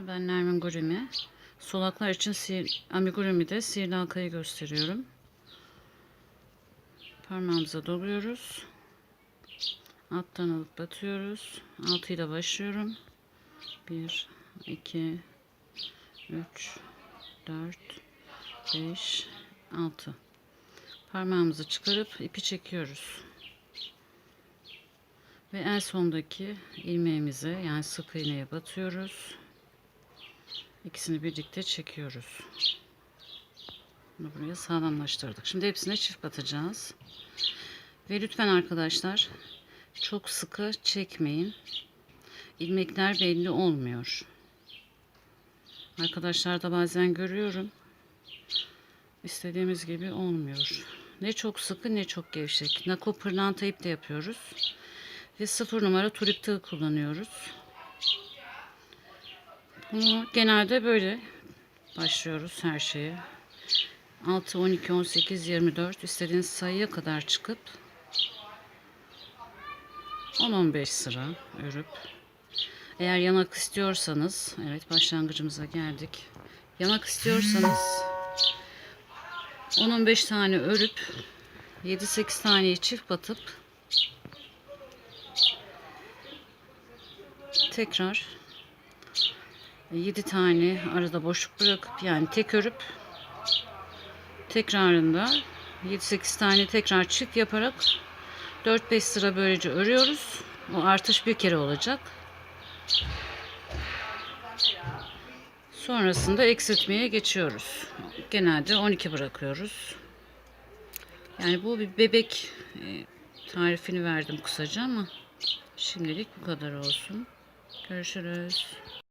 Ben Nermin Gurumi. Solaklar için sihir, amigurumi'de sihirli halkayı gösteriyorum. Parmağımıza doluyoruz. Alttan alıp batıyoruz. Altıyla başlıyorum. 1, 2, 3, 4, 5, 6. Parmağımızı çıkarıp ipi çekiyoruz. Ve en sondaki ilmeğimize yani sık iğneye batıyoruz. İkisini birlikte çekiyoruz. Bunu buraya sağlamlaştırdık. Şimdi hepsine çift batacağız. Ve lütfen arkadaşlar çok sıkı çekmeyin. İlmekler belli olmuyor. Arkadaşlar da bazen görüyorum. İstediğimiz gibi olmuyor. Ne çok sıkı ne çok gevşek. Nako pırlanta ip de yapıyoruz. Ve sıfır numara turip tığ kullanıyoruz. Genelde böyle başlıyoruz her şeye. 6, 12, 18, 24 istediğiniz sayıya kadar çıkıp 10-15 sıra örüp eğer yanak istiyorsanız evet başlangıcımıza geldik. Yanak istiyorsanız 10-15 tane örüp 7-8 taneyi çift batıp tekrar 7 tane arada boşluk bırakıp yani tek örüp tekrarında 7-8 tane tekrar çift yaparak 4-5 sıra böylece örüyoruz. O artış bir kere olacak. Sonrasında eksiltmeye geçiyoruz. Genelde 12 bırakıyoruz. Yani bu bir bebek e, tarifini verdim kısaca ama şimdilik bu kadar olsun. Görüşürüz.